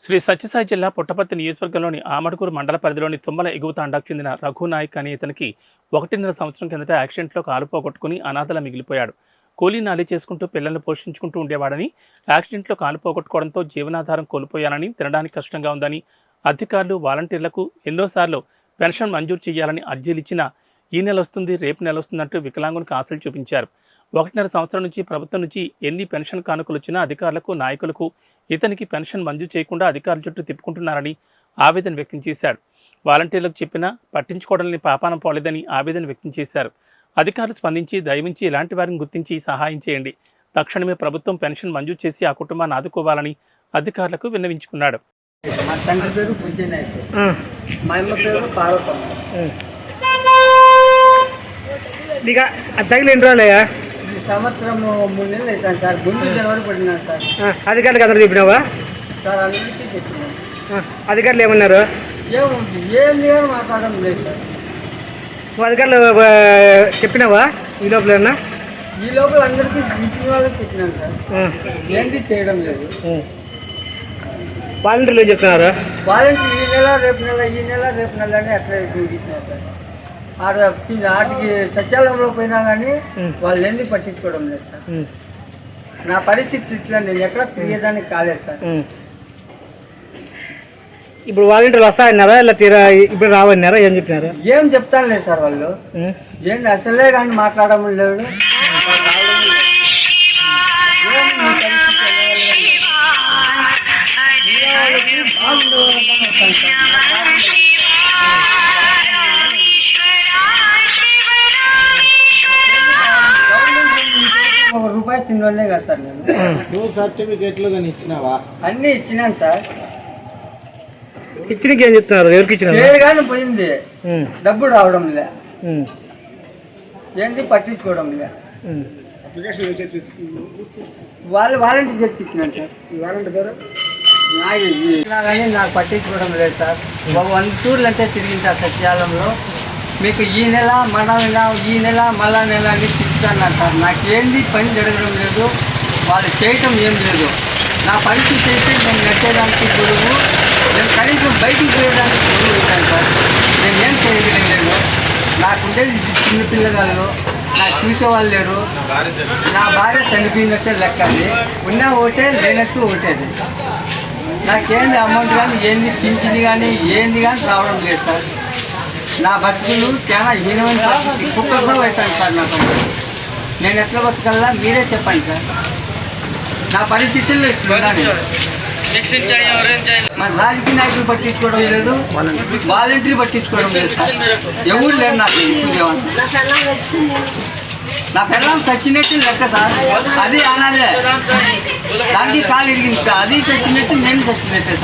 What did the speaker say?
శ్రీ సత్యసాయి జిల్లా పుట్టపర్తి నియోజకవర్గంలోని ఆమడుకూరు మండల పరిధిలోని తుమ్మల ఎగువ తాండాకు చెందిన రఘు నాయక్ అనే ఇతనికి ఒకటిన్నర సంవత్సరం కిందట యాక్సిడెంట్లో కాలు పోగొట్టుకుని అనాథల మిగిలిపోయాడు. కూలీ నాలి చేసుకుంటూ పిల్లల్ని పోషించుకుంటూ ఉండేవాడని యాక్సిడెంట్లో కాలు పోగొట్టుకోవడంతో జీవనాధారం కోల్పోయానని తినడానికి కష్టంగా ఉందని అధికారులు వాలంటీర్లకు ఎన్నోసార్లు పెన్షన్ మంజూరు చేయాలని అర్జీలు ఇచ్చినా ఈ నెల వస్తుంది రేపు నెల వస్తుందంటూ వికలాంగునికి ఆశలు చూపించారు. ఒకటిన్నర సంవత్సరం నుంచి ప్రభుత్వం నుంచి ఎన్ని పెన్షన్ కానుకలు వచ్చినా అధికారులకు నాయకులకు ఇతనికి పెన్షన్ మంజూరు చేయకుండా అధికారుల చుట్టూ తిప్పుకుంటున్నారని ఆవేదన వ్యక్తం చేశాడు. వాలంటీర్లకు చెప్పినా పట్టించుకోవడాన్ని పాపానం పోలేదని ఆవేదన వ్యక్తం చేశారు. అధికారులు స్పందించి దయవించి ఇలాంటి వారిని గుర్తించి సహాయం చేయండి. తక్షణమే ప్రభుత్వం పెన్షన్ మంజూరు చేసి ఆ కుటుంబాన్ని ఆదుకోవాలని అధికారులకు విన్నవించుకున్నాడు. మా తండ్రి పేరు పుజ్జనాయక్ మా అమ్మ పేరు పార్వతమ్మ. ఇక అది తగిలి ఎన్ని రోజులయ్యా ఈ సంవత్సరం మూడు నెలలు అవుతాను సార్. గుండు జనవరి పడినాను సార్. అధికారులకు అందరూ చెప్పినావా? సార్ అందరికీ చెప్పినాను ఆ, అధికారులు ఏమన్నారు? ఏముంది? ఏం లేదు మాట్లాడడం లేదు సార్. నువ్వు అధికారులు ఆ, చెప్పినావా? ఈ లోపల ఈ లోపల అందరికీ ఇంటి వాళ్ళకి చెప్పినాను సార్. ఏంటి చేయడం లేదు. వాలంటీర్లు ఏం చెప్తున్నారు? వాళ్ళకి ఈ నెల రేపు నెల ఈ నెల రేపు నెల అని అట్లా సార్. ఆడ వాటికి సత్యాలంలో పోయినా కానీ వాళ్ళు ఎందుకు పట్టించుకోవడం లేదు సార్. నా పరిస్థితి ఇట్లా నేను ఎక్కడ తిరిగేదానికి కాలేదు సార్. ఇప్పుడు వాలంటీర్లు వస్తాయన్నారా ఇలా తీరా ఇప్పుడు రావన్నారా ఏం చెప్పినారు? ఏం చెప్తాను లేదు సార్ వాళ్ళు. ఏంది అసలే కానీ మాట్లాడడం లేడు ఏం కదా సార్ నేను. నువ్వు సర్టిఫికెట్లు కానీ ఇచ్చినావా? అన్నీ ఇచ్చినాను సార్. ఇచ్చినకి ఏం చెప్తున్నారు ఎవరికి ఇచ్చినారు? పోయింది. ఉమ్, డబ్బు రావడం లే ఉమ్, పట్టించుకోవడం లే ఉమ్. వాళ్ళు వాలంటీర్ చేతికి ఇచ్చినాను సార్. నాకు ఇది- కానీ నాకు పట్టించుకోవడం లేదు సార్. ఒక వన్ టూర్లు అంటే తిరిగింది సార్ సత్యాలంలో. మీకు ఈ నెల మన నెల ఈ నెల మళ్ళా నెల అని చెప్తాను సార్ నాకేంది పని జరగడం లేదు వాళ్ళు చేయటం ఏం లేదు. నా పరిస్థితి చేస్తే నేను నచ్చేదానికి గురువు నేను కనీసం బయటికి పోయేదానికి గురువు సార్ నేను ఏం చేయగలం లేదు నాకుండేది చిన్న పిల్లగాళ్ళు నాకు చూసేవాళ్ళు లేరు. నా భార్య చనిపోయినట్టే లెక్క అది. ఉన్నా ఒకటే లేనట్టు ఒకటేది నాకేంది అమౌంట్ కానీ ఏంది పింఛన్ కానీ ఏంది కానీ రావడం లేదు సార్. నా బతుకులు చాలా హీనమైన పరిస్థితి. కుక్కతో సార్ నాకు నేను ఎట్లా బతకల్లా మీరే చెప్పండి సార్. నా పరిస్థితుల్లో మన రాజకీయ నాయకులు పట్టించుకోవడం లేదు. వాలంటీర్ పట్టించుకోవడం లేదు సార్. ఎవరు లేరు నాకు నా పిల్లలు చచ్చినట్టు లెక్క సార్. అది అనాలే. దానికి కాలు ఇరిగింది సార్. అది చచ్చినట్టు నేను చచ్చినట్టే సార్.